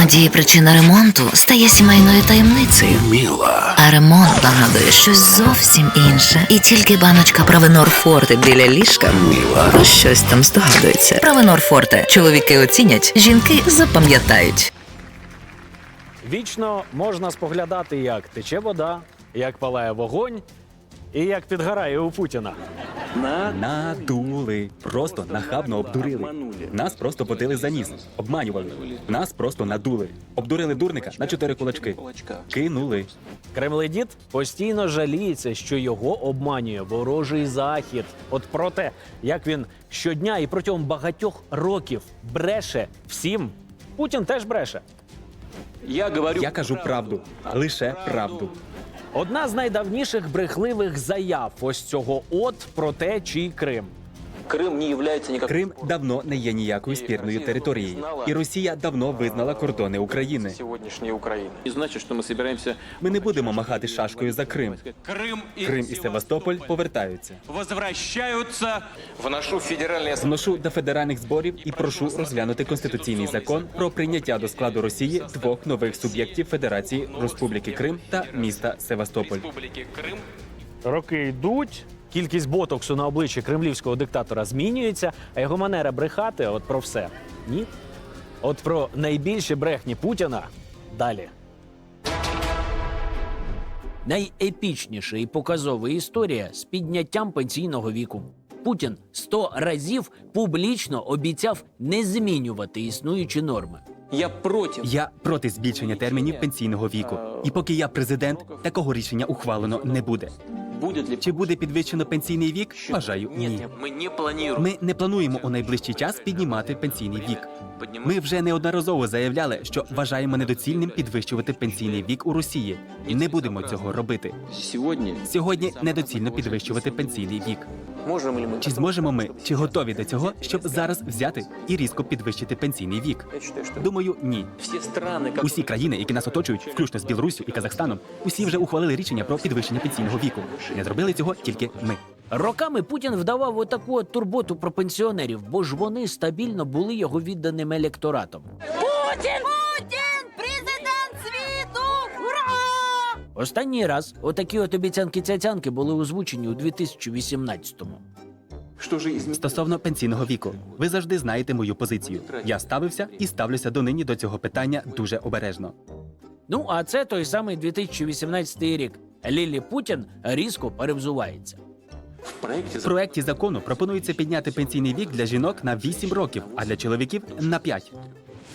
Іноді причина ремонту стає сімейною таємницею. Міла. А ремонт нагадує щось зовсім інше. І тільки баночка Провенор Форте біля ліжка Міла. про щось там здогадується. Провенор Форте. Чоловіки оцінять, жінки запам'ятають. Вічно можна споглядати, як тече вода, як палає вогонь і як підгорає у Путіна. Надули. Просто нахабно обдурили. Нас просто водили за ніс. Обманювали. Нас просто надули. Обдурили дурника на чотири кулачки. Кинули. Кремледіт постійно жаліється, що його обманює ворожий захід. От про те, як він щодня і протягом багатьох років бреше всім. Путін теж бреше. Я говорю Я кажу правду. Лише правду. Одна з найдавніших брехливих заяв ось цього от про те, чий Крим. Крым не является никаким Крим давно не є ніякою спірною територією, і Росія давно визнала кордони України. сегодняшней Украины. Не значит, что мы собираемся Ми не будемо махати шашкою за Крим. Крым и, Крим і Севастополь повертаються. возвращаются Вношу в федеральное Вношу до федеральних зборів і прошу розглянути конституційний закон про прийняття до складу Росії двох нових суб'єктів Федерації Республіки Крим та міста Севастополь. Республики Крым Роки йдуть, кількість ботоксу на обличчі кремлівського диктатора змінюється, а його манера брехати от про все. Ні. От про найбільші брехні Путіна далі. Найепічніша і показова історія з підняттям пенсійного віку. Путін сто разів публічно обіцяв не змінювати існуючі норми. Я против. Я проти збільшення термінів пенсійного віку. І поки я президент, такого рішення ухвалено не буде. Будет ли... Чи буде підвищено пенсійний вік? Вважаю, ні. Ми не плануємо у найближчий час піднімати пенсійний вік. Ми вже неодноразово заявляли, що вважаємо недоцільним підвищувати пенсійний вік у Росії, і не будемо цього робити. Сегодня Сьогодні недоцільно підвищувати пенсійний вік. можем ли мы... Чи зможемо ми, чи готові до цього, щоб зараз взяти і різко підвищити пенсійний вік? Думаю, ні. все страны, как... Усі країни, які нас оточують, включно з Білоруссю і Казахстаном, усі вже ухвалили рішення про підвищення пенсійного віку. Не зробили цього тільки ми. Роками Путін вдавав отаку от турботу про пенсіонерів, бо ж вони стабільно були його відданим електоратом. Путін! Путін! Президент світу! Ура! Останній раз отакі от обіцянки цяцянки були озвучені у 2018-му. Что же изменилось? Стосовно пенсійного віку, ви завжди знаєте мою позицію. Я ставився і ставлюся донині до цього питання дуже обережно. Ну а це той самий 2018 рік. Лілі Путін різко перевзувається. В проекті закону пропонується підняти пенсійний вік для жінок на 8 років, а для чоловіків на 5.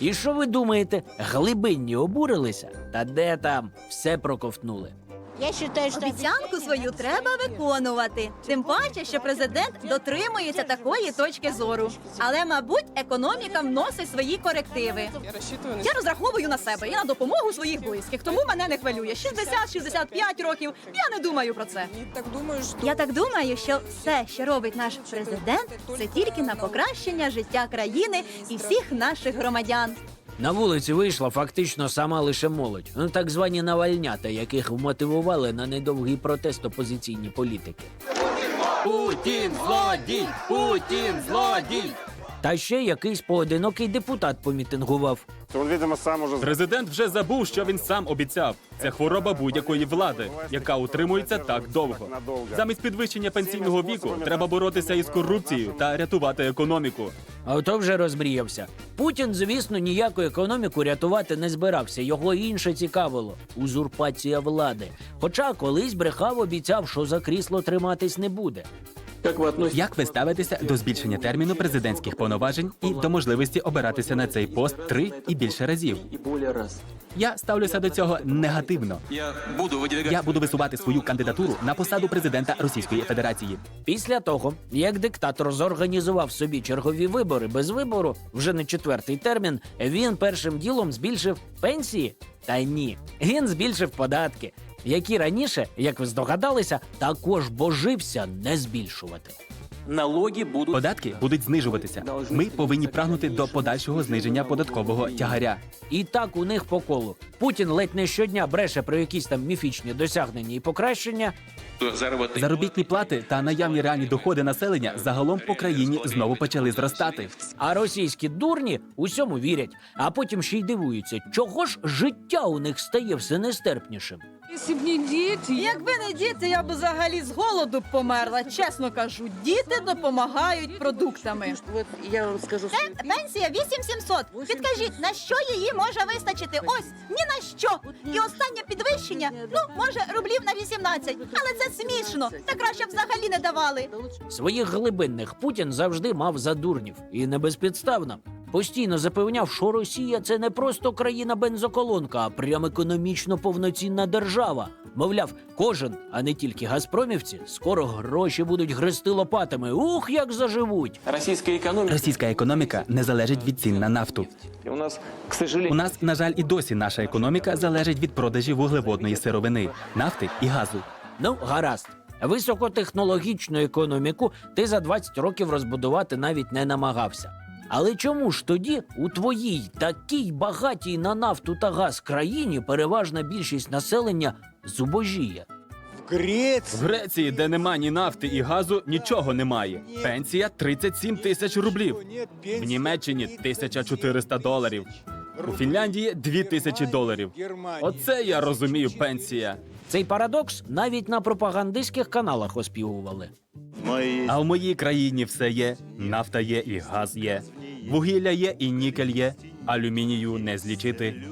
І що ви думаєте, глибинні обурилися? Та де там все проковтнули? Я вважаю, що обіцянку свою треба виконувати. Тим паче, що президент дотримується такої точки зору. Але, мабуть, економіка вносить свої корективи. Я розраховую на себе і на допомогу своїх близьких, тому мене не хвилює. 60-65 років. Я не думаю про це. Я так думаю, що все, що робить наш президент, це тільки на покращення життя країни і всіх наших громадян. На вулиці вийшла фактично сама лише молодь, ну так звані навальнята, яких вмотивували на недовгий протест опозиційні політики. Путін злодій! Путін злодій! Та ще якийсь поодинокий депутат помітингував. Он, видимо, сам уже Президент вже забув, що він сам обіцяв. Це хвороба будь-якої влади, яка утримується так довго. Замість підвищення пенсійного віку треба боротися із корупцією та рятувати економіку. А ото вже розмріявся. Путін, звісно, ніяку економіку рятувати не збирався. Його інше цікавило узурпація влади. Хоча колись брехав, обіцяв, що за крісло триматись не буде. Як ви ставитеся до збільшення терміну президентських повноважень і до можливості обиратися на цей пост три і більше разів? и более раз? Я ставлюся до цього негативно. я буду выдвигать Я буду висувати свою кандидатуру на посаду президента Російської Федерації. Після того, як диктатор зорганізував собі чергові вибори без вибору, вже не четвертий термін, він першим ділом збільшив пенсії. Та ні, він збільшив податки, які раніше, як ви здогадалися, також божився не збільшувати. Налоги будуть Податки будуть знижуватися. Ми повинні прагнути до подальшого зниження податкового тягаря. І так у них по колу. Путін ледь не щодня бреше про якісь там міфічні досягнення і покращення. Заробітні плати та наявні реальні доходи населення загалом по країні знову почали зростати. А російські дурні усьому вірять, а потім ще й дивуються, чого ж життя у них стає все нестерпнішим. Якби не діти, я б взагалі з голоду б померла. Чесно кажу, діти допомагають продуктами. вот я вам скажу, Пенсія 8700. Підкажіть, на що її може вистачити? Ось ні на що. І останнє підвищення, ну може рублів на 18. Але це смішно. Та краще б взагалі не давали. Своїх глибинних Путін завжди мав за дурнів і не безпідставно. Постійно запевняв, що Росія це не просто країна бензоколонка, а прям економічно повноцінна держава. Мовляв, кожен, а не тільки газпромівці, скоро гроші будуть грести лопатами. Ух, як заживуть! Российская экономика. Російська економіка не залежить від цін на нафту. У нас, к сожалению, У нас, на жаль, і досі наша економіка залежить від продажі вуглеводної сировини, нафти і газу. Ну, гаразд. Високотехнологічну економіку ти за 20 років розбудувати навіть не намагався. Але чому ж тоді у твоїй такій багатій на нафту та газ країні переважна більшість населення зубожіє? В Греції, де нема ні нафти і газу, нічого немає. Пенсія 37 тисяч рублів. В Німеччині 1400 доларів. У Фінляндії 2000 доларів. Оце я розумію, пенсія. Цей парадокс навіть на пропагандистських каналах оспівували. А в моїй країні все є. Нафта є і газ є. Вугілля є і нікель є. Алюмінію не злічити.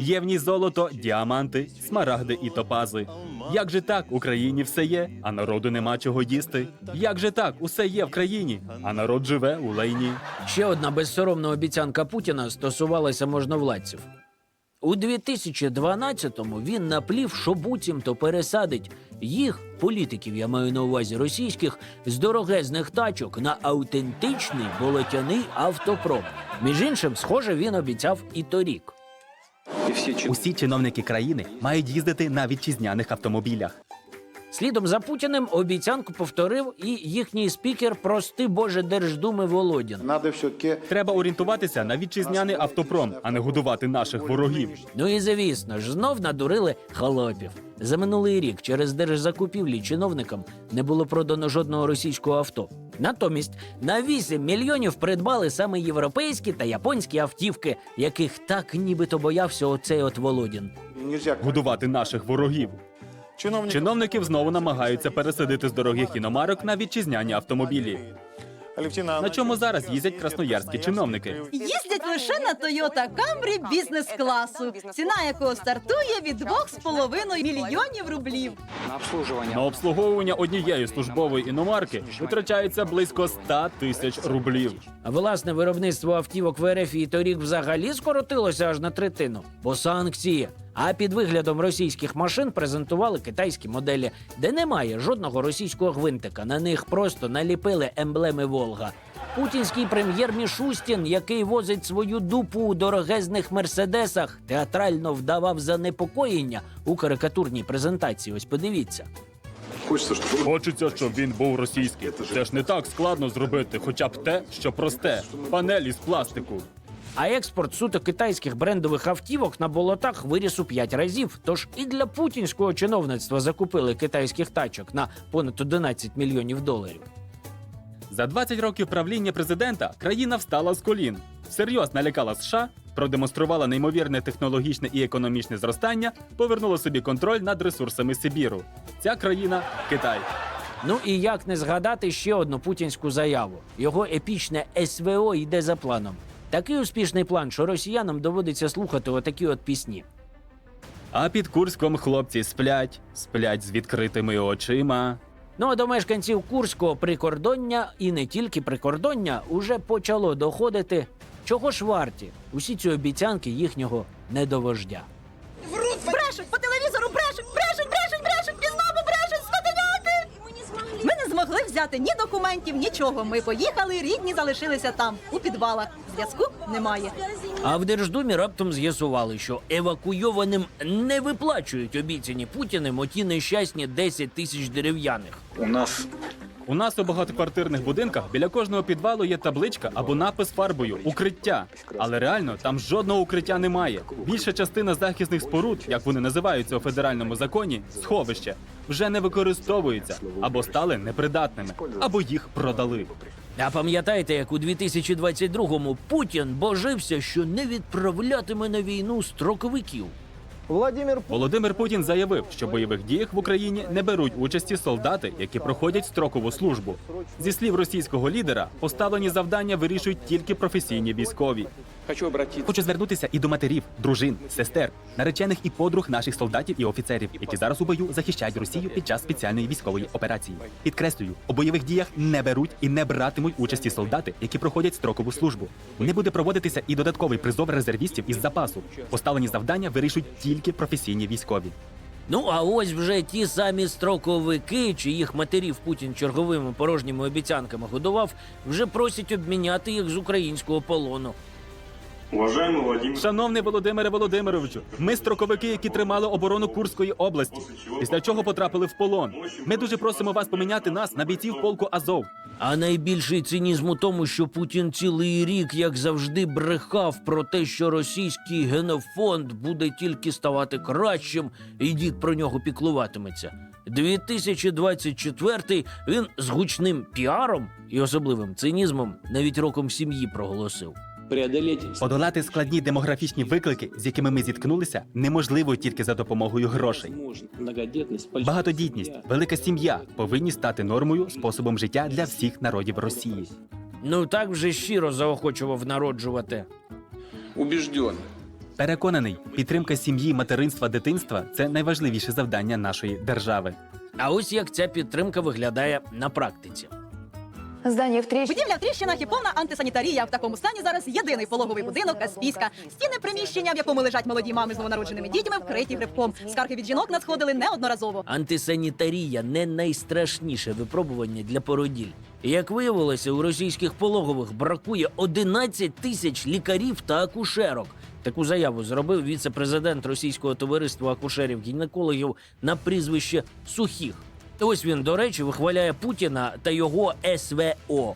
Є в ній золото, діаманти, смарагди і топази. Як же так, в Україні все є, а народу нема чого їсти? Як же так, усе є в країні, а народ живе у лайні? Ще одна безсоромна обіцянка Путіна стосувалася можновладців. У 2012-му він наплів, що буцімто пересадить їх, політиків, я маю на увазі російських, з дорогезних тачок на аутентичний болотяний автопром. Між іншим, схоже, він обіцяв і торік. Усі чиновники країни мають їздити на вітчизняних автомобілях. Слідом за Путіним обіцянку повторив і їхній спікер, прости Боже Держдуми Володін. Надо все-таки Треба орієнтуватися на вітчизняний автопром, а не годувати наших ворогів. Ну і звісно ж, знов надурили холопів. За минулий рік через держзакупівлі чиновникам не було продано жодного російського авто. Натомість на 8 мільйонів придбали саме європейські та японські автівки, яких так нібито боявся оцей от Володін. Годувати наших ворогів. Чиновник Чиновників знову намагаються пересадити з дорогих іномарок на вітчизняні автомобілі. На чому зараз їздять красноярські чиновники? Їздять лише на Toyota Camry бізнес-класу, ціна якого стартує від 2,5 мільйонів рублів. на обслуживание. На обслуговування однієї службової іномарки витрачається близько 100 тисяч рублів. А власне виробництво автівок в РФ і торік взагалі скоротилося аж на третину, бо санкції. А під виглядом російських машин презентували китайські моделі, де немає жодного російського гвинтика. На них просто наліпили емблеми Волга. Путінський прем'єр Мішустін, який возить свою дупу у дорогезних мерседесах, театрально вдавав занепокоєння у карикатурній презентації. Ось подивіться. Хочеться, щоб він був російський. Це ж не так складно зробити, хоча б те, що просте панелі з пластику. А експорт суто китайських брендових автівок на болотах виріс у 5 разів. Тож і для путінського чиновництва закупили китайських тачок на понад 11 мільйонів доларів. За 20 років правління президента країна встала з колін, всерйоз налякала США, продемонструвала неймовірне технологічне і економічне зростання, повернула собі контроль над ресурсами Сибіру. Ця країна Китай. Ну і як не згадати ще одну путінську заяву. Його епічне СВО йде за планом. Такий успішний план, що росіянам доводиться слухати отакі от пісні. А під Курськом хлопці сплять, сплять з відкритими очима. Ну а до мешканців Курського прикордоння і не тільки прикордоння уже почало доходити, чого ж варті усі ці обіцянки їхнього недовождя. Брешуть по телевізору, брешуть, брешуть, брешуть, брешуть, знову брешуть, скотиняки! Ми не змогли взяти ні документів, нічого. Ми поїхали, рідні залишилися там, у підвалах. Зв'язку немає. А в Держдумі раптом з'ясували, що евакуйованим не виплачують обіцяні Путіним оті нещасні 10 тисяч дерев'яних. У нас У нас у багатоквартирних будинках біля кожного підвалу є табличка або напис фарбою укриття. Але реально там жодного укриття немає. Більша частина захисних споруд, як вони називаються у федеральному законі, сховище, вже не використовуються або стали непридатними, або їх продали. А пам'ятаєте, як у 2022-му Путін божився, що не відправлятиме на війну строковиків? Владимир Володимир Путін заявив, що в бойових діях в Україні не беруть участі солдати, які проходять строкову службу. Зі слів російського лідера, поставлені завдання вирішують тільки професійні військові. Хочу звернутися і до матерів, дружин, сестер, наречених і подруг наших солдатів і офіцерів, які зараз у бою захищають Росію під час спеціальної військової операції. Підкреслюю, у бойових діях не беруть і не братимуть участі солдати, які проходять строкову службу. Не буде проводитися і додатковий призов резервістів із запасу. Поставлені завдання вирішують тільки професійні військові. Ну а ось вже ті самі строковики, чиїх матерів Путін черговими порожніми обіцянками годував, вже просять обміняти їх з українського полону. Шановний Володимире Володимировичу, ми строковики, які тримали оборону Курської області, після чого потрапили в полон. Ми дуже просимо вас поміняти нас на бійців полку Азов. А найбільший цинізм у тому, що Путін цілий рік, як завжди, брехав про те, що російський генофонд буде тільки ставати кращим, і дід про нього піклуватиметься. 2024 він з гучним піаром і особливим цинізмом навіть роком сім'ї проголосив. Преодолеть Подолати складні демографічні виклики, з якими ми зіткнулися, неможливо тільки за допомогою грошей. Багатодітність, велика сім'я повинні стати нормою, способом життя для всіх народів Росії. Ну так вже щиро заохочував народжувати. Убежден. Переконаний, підтримка сім'ї, материнства, дитинства це найважливіше завдання нашої держави. А ось як ця підтримка виглядає на практиці. Здання в тріщинах. Будівля в тріщинах і повна антисанітарія. В такому стані зараз єдиний пологовий будинок Каспійська. Стіни приміщення, в якому лежать молоді мами з новонародженими дітьми, вкриті грибком. Скарги від жінок надходили неодноразово. Антисанітарія не найстрашніше випробування для породіль. Як виявилося, у російських пологових бракує 11 тисяч лікарів та акушерок. Таку заяву зробив віце-президент російського товариства акушерів-гінекологів на прізвище Сухих. Ось він, до речі, вихваляє Путіна та його СВО.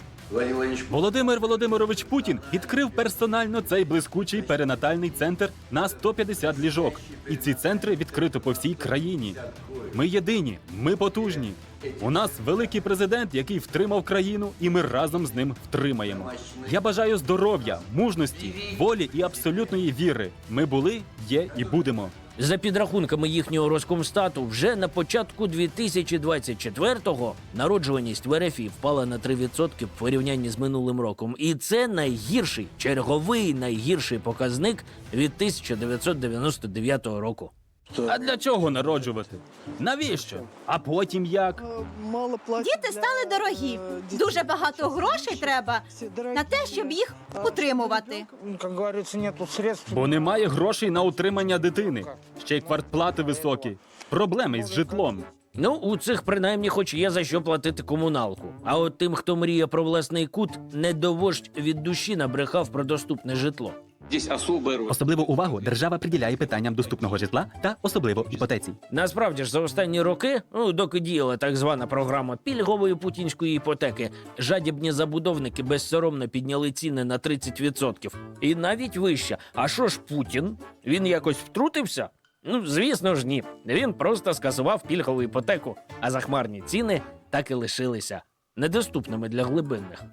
Володимир Володимирович Путін відкрив персонально цей блискучий перинатальний центр на 150 ліжок. І ці центри відкрито по всій країні. Ми єдині, ми потужні. У нас великий президент, який втримав країну, і ми разом з ним втримаємо. Я бажаю здоров'я, мужності, волі і абсолютної віри. Ми були, є і будемо. За підрахунками їхнього Роскомстату, вже на початку 2024-го народжуваність в РФІ впала на 3% в порівнянні з минулим роком. І це найгірший, черговий найгірший показник від 1999 року. А для чого народжувати? Навіщо? А потім як? мало Діти стали дорогі. Дуже багато грошей треба на те, щоб їх утримувати. Как говорится, нету средств. Бо немає грошей на утримання дитини. Ще й квартплати високі. Проблеми із житлом. Ну, у цих принаймні хоч є за що платити комуналку. А от тим, хто мріє про власний кут, недовождь від душі набрехав про доступне житло. Особливу увагу держава приділяє питанням доступного житла та особливо іпотеці. Насправді ж за останні роки, ну доки діяла так звана програма пільгової путінської іпотеки, жадібні забудовники безсоромно підняли ціни на 30%. І навіть вище. А що ж Путін? Він якось втрутився? Ну, звісно ж, ні. Він просто скасував пільгову іпотеку, а захмарні ціни так і лишилися недоступними для глибинних.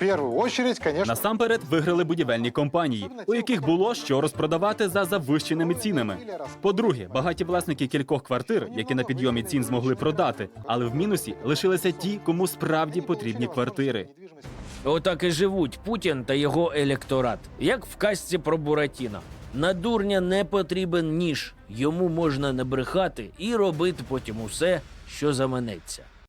Первую очередь, конечно, Насамперед виграли будівельні компанії, у яких було що розпродавати за завищеними цінами. По-друге, багаті власники кількох квартир, які на підйомі цін змогли продати, але в мінусі лишилися ті, кому справді потрібні квартири. Отак і живуть Путін та його електорат, як в казці про Буратіна. На дурня не потрібен ніж, йому можна набрехати і робити потім усе, що заманеться.